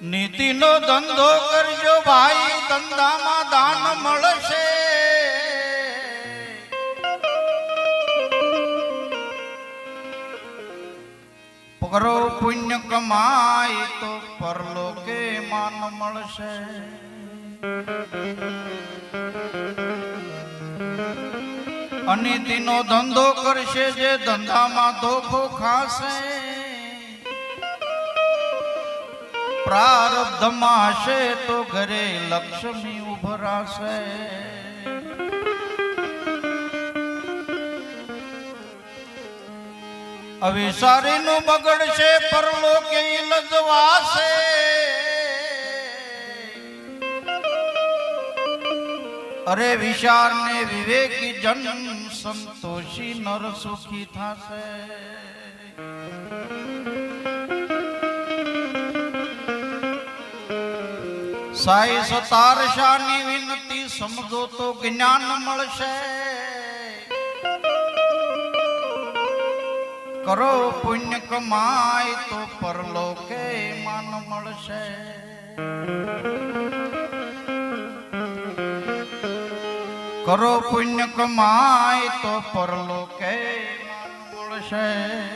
નીતિનો ધંધો કરજો ભાઈ, ધંધામાં દાન મળશે. કરો પુણ્ય કમાય તો પરલોકે માન મળશે. અનિતિનો ધંધો કરશે જે ધંધામાં ધોખો ખાશે. પ્રારબ્ધમાં હશે તો ઘરે લક્ષ્મી ઉભરાશે. અવિસારીનું બગડશે, પરલોકે લજવાશે. અરે વિચાર ને વિવેકી જન સંતોષી નર સુખી થશે. સાઈ સતાર શાની વિનતી સમજો તો જ્ઞાન મળશે. કરો પુણ્ય કમાય તો પરલોકે માન મળશે. કરો પુણ્ય કમાય તો પરલોકે માન મળશે.